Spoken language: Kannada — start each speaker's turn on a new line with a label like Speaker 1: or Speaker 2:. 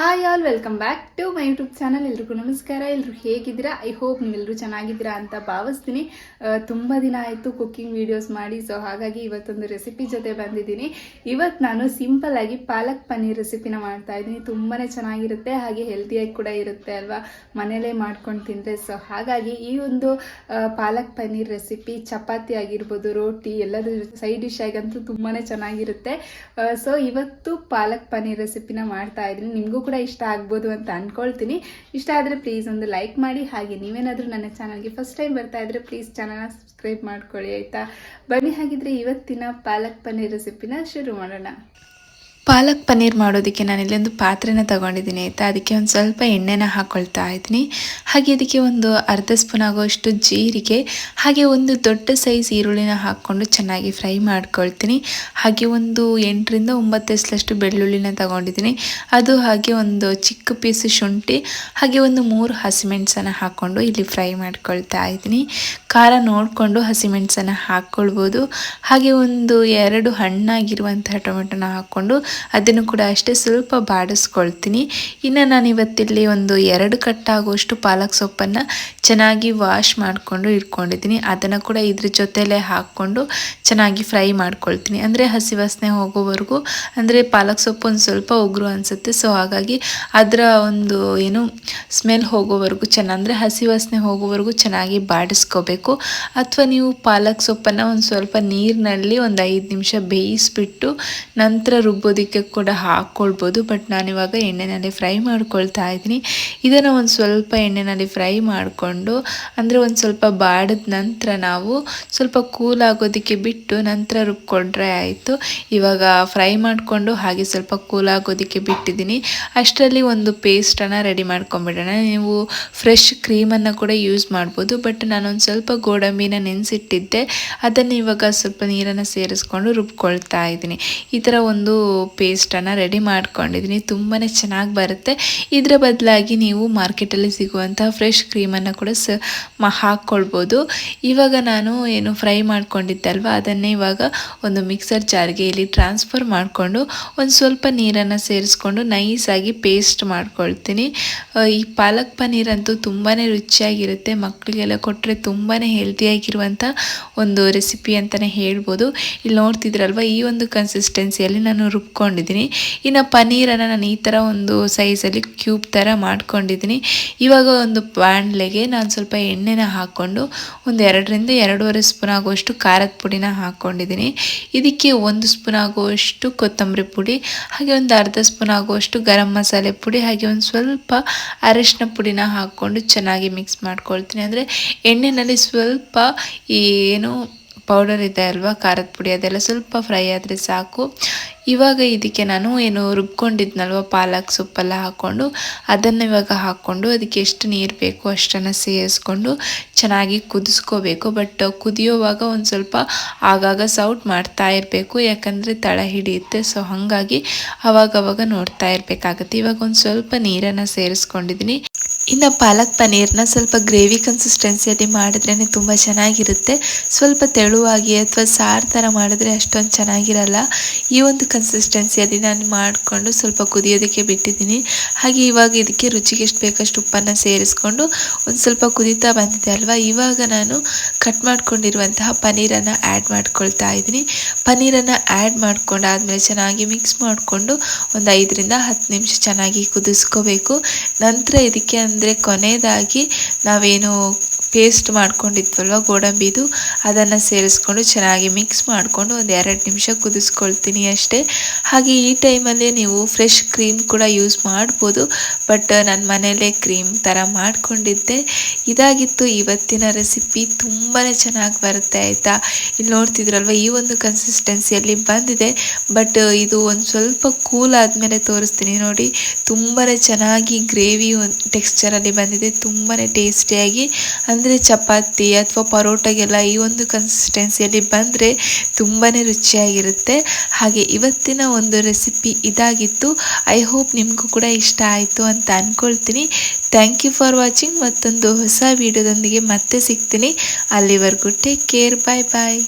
Speaker 1: Hi all welcome back to my YouTube channel ಎಲ್ರಿಗೂ ನಮಸ್ಕಾರ. ಎಲ್ಲರೂ ಹೇಗಿದ್ದೀರಾ? ಐ ಹೋಪ್ ನೀವೆಲ್ಲರೂ ಚೆನ್ನಾಗಿದ್ದೀರಾ ಅಂತ ಭಾವಿಸ್ತೀನಿ. ತುಂಬ ದಿನ ಆಯಿತು ಕುಕ್ಕಿಂಗ್ ವೀಡಿಯೋಸ್ ಮಾಡಿ ಸೊ ಹಾಗಾಗಿ ಇವತ್ತೊಂದು ರೆಸಿಪಿ ಜೊತೆ ಬಂದಿದ್ದೀನಿ. ಇವತ್ತು ನಾನು ಸಿಂಪಲ್ ಆಗಿ ಪಾಲಕ್ ಪನ್ನೀರ್ ರೆಸಿಪಿನ ಮಾಡ್ತಾ ಇದ್ದೀನಿ. ತುಂಬಾ ಚೆನ್ನಾಗಿರುತ್ತೆ, ಹಾಗೆ ಹೆಲ್ತಿಯಾಗಿ ಕೂಡ ಇರುತ್ತೆ ಅಲ್ವಾ? ಮನೇಲೇ ಮಾಡ್ಕೊಂಡು ತಿಂದರೆ ಸೊ ಹಾಗಾಗಿ ಈ ಒಂದು ಪಾಲಕ್ ಪನ್ನೀರ್ ರೆಸಿಪಿ ಚಪಾತಿ ಆಗಿರ್ಬೋದು, ರೋಟಿ, ಎಲ್ಲದರ ಸೈಡ್ ಡಿಶ್ ಆಗಂತೂ ತುಂಬಾ ಚೆನ್ನಾಗಿರುತ್ತೆ. ಸೊ ಇವತ್ತು ಪಾಲಕ್ ಪನ್ನೀರ್ ರೆಸಿಪಿನ ಮಾಡ್ತಾ ಇದ್ದೀನಿ. ನಿಮಗೂ ಕೂಡ ಇಷ್ಟ ಆಗ್ಬೋದು ಅಂತ ಅಂದ್ಕೊಳ್ತೀನಿ ಇಷ್ಟ ಆದರೆ ಪ್ಲೀಸ್ ಒಂದು ಲೈಕ್ ಮಾಡಿ. ಹಾಗೆ ನೀವೇನಾದರೂ ನನ್ನ ಚಾನಲ್ಗೆ ಫಸ್ಟ್ ಟೈಮ್ ಬರ್ತಾ ಇದ್ರೆ ಪ್ಲೀಸ್ ಚಾನಲ್ನ ಸಬ್ಸ್ಕ್ರೈಬ್ ಮಾಡ್ಕೊಳ್ಳಿ, ಆಯಿತಾ? ಬನ್ನಿ ಹಾಗಿದ್ರೆ ಇವತ್ತಿನ ಪಾಲಕ್ ಪನ್ನೀರ್ ರೆಸಿಪಿನ ಶುರು ಮಾಡೋಣ. ಪಾಲಕ್ ಪನ್ನೀರ್ ಮಾಡೋದಕ್ಕೆ ನಾನು ಇಲ್ಲೊಂದು ಪಾತ್ರೆನ ತಗೊಂಡಿದ್ದೀನಿ, ಆಯಿತಾ? ಅದಕ್ಕೆ ಒಂದು ಸ್ವಲ್ಪ ಎಣ್ಣೆನ ಹಾಕ್ಕೊಳ್ತಾ ಇದ್ದೀನಿ. ಹಾಗೆ ಅದಕ್ಕೆ ಒಂದು ಅರ್ಧ ಸ್ಪೂನ್ ಆಗೋಷ್ಟು ಜೀರಿಗೆ, ಹಾಗೆ ಒಂದು ದೊಡ್ಡ ಸೈಜ್ ಈರುಳ್ಳಿನ ಹಾಕ್ಕೊಂಡು ಚೆನ್ನಾಗಿ ಫ್ರೈ ಮಾಡ್ಕೊಳ್ತೀನಿ. ಹಾಗೆ ಒಂದು ಎಂಟರಿಂದ ಒಂಬತ್ತು ಎಸ್ಲಷ್ಟು ಬೆಳ್ಳುಳ್ಳಿನ ತಗೊಂಡಿದ್ದೀನಿ. ಅದು ಹಾಗೆ ಒಂದು ಚಿಕ್ಕ ಪೀಸ್ ಶುಂಠಿ, ಹಾಗೆ ಒಂದು ಮೂರು ಹಸಿಮೆಣಸನ್ನು ಹಾಕ್ಕೊಂಡು ಇಲ್ಲಿ ಫ್ರೈ ಮಾಡ್ಕೊಳ್ತಾ ಇದ್ದೀನಿ. ಖಾರ ನೋಡಿಕೊಂಡು ಹಸಿಮೆಣಸನ್ನು ಹಾಕ್ಕೊಳ್ಬೋದು. ಹಾಗೆ ಒಂದು ಎರಡು ಹಣ್ಣಾಗಿರುವಂತಹ ಟೊಮೆಟೊನ ಹಾಕ್ಕೊಂಡು ಅದನ್ನು ಕೂಡ ಅಷ್ಟೇ ಸ್ವಲ್ಪ ಬಾಡಿಸ್ಕೊಳ್ತೀನಿ. ಇನ್ನು ನಾನು ಇವತ್ತಿಲ್ಲಿ ಒಂದು ಎರಡು ಕಟ್ಟಾಗುವಷ್ಟು ಪಾಲಕ್ ಸೊಪ್ಪನ್ನು ಚೆನ್ನಾಗಿ ವಾಶ್ ಮಾಡಿಕೊಂಡು ಇಟ್ಕೊಂಡಿದ್ದೀನಿ. ಅದನ್ನು ಕೂಡ ಇದ್ರ ಜೊತೆಲೇ ಹಾಕ್ಕೊಂಡು ಚೆನ್ನಾಗಿ ಫ್ರೈ ಮಾಡ್ಕೊಳ್ತೀನಿ. ಅಂದರೆ ಹಸಿ ವಾಸನೆ ಹೋಗೋವರೆಗೂ, ಅಂದರೆ ಪಾಲಕ್ ಸೊಪ್ಪು ಒಂದು ಸ್ವಲ್ಪ ಉಗುರು ಅನಿಸುತ್ತೆ. ಸೊ ಹಾಗಾಗಿ ಅದರ ಒಂದು ಏನು ಸ್ಮೆಲ್ ಹೋಗೋವರೆಗೂ ಚೆನ್ನ, ಅಂದರೆ ಹಸಿ ವಾಸನೆ ಹೋಗೋವರೆಗೂ ಚೆನ್ನಾಗಿ ಬಾಡಿಸ್ಕೋಬೇಕು. ಅಥವಾ ನೀವು ಪಾಲಕ್ ಸೊಪ್ಪನ್ನು ಒಂದು ಸ್ವಲ್ಪ ನೀರಿನಲ್ಲಿ ಒಂದು ಐದು ನಿಮಿಷ ಬೇಯಿಸ್ಬಿಟ್ಟು ನಂತರ ರುಬ್ಬೋದಕ್ಕೆ ಕೂಡ ಹಾಕ್ಕೊಳ್ಬೋದು ಬಟ್ ನಾನಿವಾಗ ಎಣ್ಣೆನಲ್ಲಿ ಫ್ರೈ ಮಾಡ್ಕೊಳ್ತಾ ಇದ್ದೀನಿ. ಇದನ್ನು ಒಂದು ಸ್ವಲ್ಪ ಎಣ್ಣೆನಲ್ಲಿ ಫ್ರೈ ಮಾಡಿಕೊಂಡು, ಅಂದರೆ ಒಂದು ಸ್ವಲ್ಪ ಬಾಡಿದ ನಂತರ ನಾವು ಸ್ವಲ್ಪ ಕೂಲ್ ಆಗೋದಕ್ಕೆ ಬಿಟ್ಟು ನಂತರ ರುಬ್ಕೊಂಡ್ರೆ ಆಯಿತು. ಇವಾಗ ಫ್ರೈ ಮಾಡಿಕೊಂಡು ಹಾಗೆ ಸ್ವಲ್ಪ ಕೂಲ್ ಆಗೋದಕ್ಕೆ ಬಿಟ್ಟಿದ್ದೀನಿ. ಅಷ್ಟರಲ್ಲಿ ಒಂದು ಪೇಸ್ಟನ್ನು ರೆಡಿ ಮಾಡ್ಕೊಂಬಿಡೋಣ. ನೀವು ಫ್ರೆಶ್ ಕ್ರೀಮನ್ನು ಕೂಡ ಯೂಸ್ ಮಾಡ್ಬೋದು. ಬಟ್ ನಾನೊಂದು ಸ್ವಲ್ಪ ಗೋಡಂಬಿನ ನೆನೆಸಿಟ್ಟಿದ್ದೆ. ಅದನ್ನು ಇವಾಗ ಸ್ವಲ್ಪ ನೀರನ್ನು ಸೇರಿಸ್ಕೊಂಡು ರುಬ್ಕೊಳ್ತಾ ಇದ್ದೀನಿ. ಈ ಥರ ಒಂದು ಪೇಸ್ಟನ್ನು ರೆಡಿ ಮಾಡ್ಕೊಂಡಿದ್ದೀನಿ. ತುಂಬಾ ಚೆನ್ನಾಗಿ ಬರುತ್ತೆ. ಇದರ ಬದಲಾಗಿ ನೀವು ಮಾರ್ಕೆಟಲ್ಲಿ ಸಿಗುವಂತಹ ಫ್ರೆಶ್ ಕ್ರೀಮನ್ನು ಕೂಡ ಸ ಹಾಕ್ಕೊಳ್ಬೋದು. ಇವಾಗ ನಾನು ಏನು ಫ್ರೈ ಮಾಡ್ಕೊಂಡಿದ್ದಲ್ವ? ಅದನ್ನೇ ಇವಾಗ ಒಂದು ಮಿಕ್ಸರ್ ಜಾರ್ಗೆ ಇಲ್ಲಿ ಟ್ರಾನ್ಸ್ಫರ್ ಮಾಡಿಕೊಂಡು ಒಂದು ಸ್ವಲ್ಪ ನೀರನ್ನು ಸೇರಿಸ್ಕೊಂಡು ನೈಸಾಗಿ ಪೇಸ್ಟ್ ಮಾಡ್ಕೊಳ್ತೀನಿ. ಈ ಪಾಲಕ್ ಪನ್ನೀರಂತೂ ತುಂಬಾ ರುಚಿಯಾಗಿರುತ್ತೆ. ಮಕ್ಕಳಿಗೆಲ್ಲ ಕೊಟ್ಟರೆ ತುಂಬಾ ಹೆಲ್ತಿಯಾಗಿರುವಂಥ ಒಂದು ರೆಸಿಪಿ ಅಂತಲೇ ಹೇಳ್ಬೋದು. ಇಲ್ಲಿ ನೋಡ್ತಿದ್ರಲ್ವ, ಈ ಒಂದು ಕನ್ಸಿಸ್ಟೆನ್ಸಿಯಲ್ಲಿ ನಾನು ರುಬ್ಕೊಂಡಿದ್ದೀನಿ. ಇನ್ನು ಪನ್ನೀರನ್ನು ನಾನು ಈ ಥರ ಒಂದು ಸೈಜಲ್ಲಿ ಕ್ಯೂಬ್ ಥರ ಮಾಡ್ಕೊಂಡಿದ್ದೀನಿ. ಇವಾಗ ಒಂದು ಬಾಣಲೆಗೆ ನಾನು ಸ್ವಲ್ಪ ಎಣ್ಣೆನ ಹಾಕ್ಕೊಂಡು ಒಂದು ಎರಡರಿಂದ ಎರಡೂವರೆ ಸ್ಪೂನ್ ಆಗುವಷ್ಟು ಖಾರದ ಪುಡಿನ ಹಾಕ್ಕೊಂಡಿದ್ದೀನಿ. ಇದಕ್ಕೆ ಒಂದು ಸ್ಪೂನ್ ಆಗುವಷ್ಟು ಕೊತ್ತಂಬರಿ ಪುಡಿ, ಹಾಗೆ ಒಂದು ಅರ್ಧ ಸ್ಪೂನ್ ಆಗುವಷ್ಟು ಗರಂ ಮಸಾಲೆ ಪುಡಿ, ಹಾಗೆ ಒಂದು ಸ್ವಲ್ಪ ಅರಶಿನ ಪುಡಿನ ಹಾಕ್ಕೊಂಡು ಚೆನ್ನಾಗಿ ಮಿಕ್ಸ್ ಮಾಡ್ಕೊಳ್ತೀನಿ. ಅಂದರೆ ಎಣ್ಣೆಯಲ್ಲಿ ಸ್ವಲ್ಪ ಏನು ಪೌಡರ್ ಇದೆ ಅಲ್ವಾ ಖಾರದ ಪುಡಿ ಅದೆಲ್ಲ ಸ್ವಲ್ಪ ಫ್ರೈ ಆದರೆ ಸಾಕು. ಇವಾಗ ಇದಕ್ಕೆ ನಾನು ಏನು ರುಬ್ಕೊಂಡಿದ್ನಲ್ವ? ಪಾಲಕ್ ಸೊಪ್ಪೆಲ್ಲ ಹಾಕ್ಕೊಂಡು ಅದನ್ನು ಇವಾಗ ಹಾಕ್ಕೊಂಡು ಅದಕ್ಕೆ ಎಷ್ಟು ನೀರು ಬೇಕು ಅಷ್ಟನ್ನು ಸೇರಿಸ್ಕೊಂಡು ಚೆನ್ನಾಗಿ ಕುದಿಸ್ಕೋಬೇಕು. ಬಟ್ ಕುದಿಯೋವಾಗ ಒಂದು ಸ್ವಲ್ಪ ಆಗಾಗ ಸೌಟ್ ಮಾಡ್ತಾ ಇರಬೇಕು. ಯಾಕಂದರೆ ತಳ ಹಿಡಿಯುತ್ತೆ. ಸೊ ಹಾಗಾಗಿ ಅವಾಗವಾಗ ನೋಡ್ತಾ ಇರಬೇಕಾಗತ್ತೆ. ಇವಾಗ ಒಂದು ಸ್ವಲ್ಪ ನೀರನ್ನು ಸೇರಿಸ್ಕೊಂಡಿದ್ದೀನಿ. ಇನ್ನು ಪಾಲಕ್ ಪನ್ನೀರ್ನ ಸ್ವಲ್ಪ ಗ್ರೇವಿ ಕನ್ಸಿಸ್ಟೆನ್ಸಿಯಲ್ಲಿ ಮಾಡಿದ್ರೇ ತುಂಬ ಚೆನ್ನಾಗಿರುತ್ತೆ. ಸ್ವಲ್ಪ ತೆಳುವಾಗಿ ಅಥವಾ ಸಾರು ಥರ ಮಾಡಿದ್ರೆ ಅಷ್ಟೊಂದು ಚೆನ್ನಾಗಿರಲ್ಲ. ಈ ಒಂದು ಕನ್ಸಿಸ್ಟೆನ್ಸಿಯಲ್ಲಿ ನಾನು ಮಾಡಿಕೊಂಡು ಸ್ವಲ್ಪ ಕುದಿಯೋದಕ್ಕೆ ಬಿಟ್ಟಿದ್ದೀನಿ. ಹಾಗೆ ಇವಾಗ ಇದಕ್ಕೆ ರುಚಿಗೆ ಎಷ್ಟು ಬೇಕಷ್ಟು ಉಪ್ಪನ್ನು ಸೇರಿಸ್ಕೊಂಡು ಒಂದು ಸ್ವಲ್ಪ ಕುದೀತಾ ಬಂದಿದೆ ಅಲ್ವಾ? ಇವಾಗ ನಾನು ಕಟ್ ಮಾಡ್ಕೊಂಡಿರುವಂತಹ ಪನ್ನೀರನ್ನು ಆ್ಯಡ್ ಮಾಡ್ಕೊಳ್ತಾ ಇದ್ದೀನಿ. ಪನ್ನೀರನ್ನು ಆ್ಯಡ್ ಮಾಡ್ಕೊಂಡಾದಮೇಲೆ ಚೆನ್ನಾಗಿ ಮಿಕ್ಸ್ ಮಾಡಿಕೊಂಡು ಒಂದು ಐದರಿಂದ ಹತ್ತು ನಿಮಿಷ ಚೆನ್ನಾಗಿ ಕುದಿಸ್ಕೋಬೇಕು. ನಂತರ ಇದಕ್ಕೆ ಅಂದರೆ ಕೊನೆಯದಾಗಿ ನಾವೇನು ಪೇಸ್ಟ್ ಮಾಡ್ಕೊಂಡಿದ್ವಲ್ವ ಗೋಡಂಬಿದು, ಅದನ್ನು ಸೇರಿಸ್ಕೊಂಡು ಚೆನ್ನಾಗಿ ಮಿಕ್ಸ್ ಮಾಡಿಕೊಂಡು ಒಂದು ಎರಡು ನಿಮಿಷ ಕುದಿಸ್ಕೊಳ್ತೀನಿ ಅಷ್ಟೇ. ಹಾಗೆ ಈ ಟೈಮಲ್ಲೇ ನೀವು ಫ್ರೆಶ್ ಕ್ರೀಮ್ ಕೂಡ ಯೂಸ್ ಮಾಡ್ಬೋದು ಬಟ್ ನನ್ನ ಮನೇಲೇ ಕ್ರೀಮ್ ಥರ ಮಾಡಿಕೊಂಡಿದ್ದೆ. ಇದಾಗಿತ್ತು ಇವತ್ತಿನ ರೆಸಿಪಿ ತುಂಬಾ ಚೆನ್ನಾಗಿ ಬರುತ್ತೆ ಆಯಿತಾ? ಇಲ್ಲಿ ನೋಡ್ತಿದ್ರಲ್ವ, ಈ ಒಂದು ಕನ್ಸಿಸ್ಟೆನ್ಸಿಯಲ್ಲಿ ಬಂದಿದೆ ಬಟ್ ಇದು ಒಂದು ಸ್ವಲ್ಪ ಕೂಲ್ ಆದಮೇಲೆ ತೋರಿಸ್ತೀನಿ ನೋಡಿ. ತುಂಬಾ ಚೆನ್ನಾಗಿ ಗ್ರೇವಿ ಟೆಕ್ಸ್ಚರಲ್ಲಿ ಬಂದಿದೆ ತುಂಬಾ ಟೇಸ್ಟಿಯಾಗಿ ಅಂದರೆ ಚಪಾತಿ ಅಥವಾ ಪರೋಟಗೆಲ್ಲ ಈ ಒಂದು ಕನ್ಸಿಸ್ಟೆನ್ಸಿಯಲ್ಲಿ ಬಂದರೆ ತುಂಬಾ ರುಚಿಯಾಗಿರುತ್ತೆ. ಹಾಗೆ ಇವತ್ತಿನ ಒಂದು ರೆಸಿಪಿ ಇದಾಗಿತ್ತು. ಐ ಹೋಪ್ ನಿಮಗೂ ಕೂಡ ಇಷ್ಟ ಆಯಿತು ಅಂತ ಅಂದ್ಕೊಳ್ತೀನಿ ಥ್ಯಾಂಕ್ ಯು ಫಾರ್ ವಾಚಿಂಗ್ ಮತ್ತೊಂದು ಹೊಸ ವಿಡಿಯೋದೊಂದಿಗೆ ಮತ್ತೆ ಸಿಗ್ತೀನಿ. ಅಲ್ಲಿವರೆಗೂ ಟೇಕ್ ಕೇರ್ ಬಾಯ್ ಬಾಯ್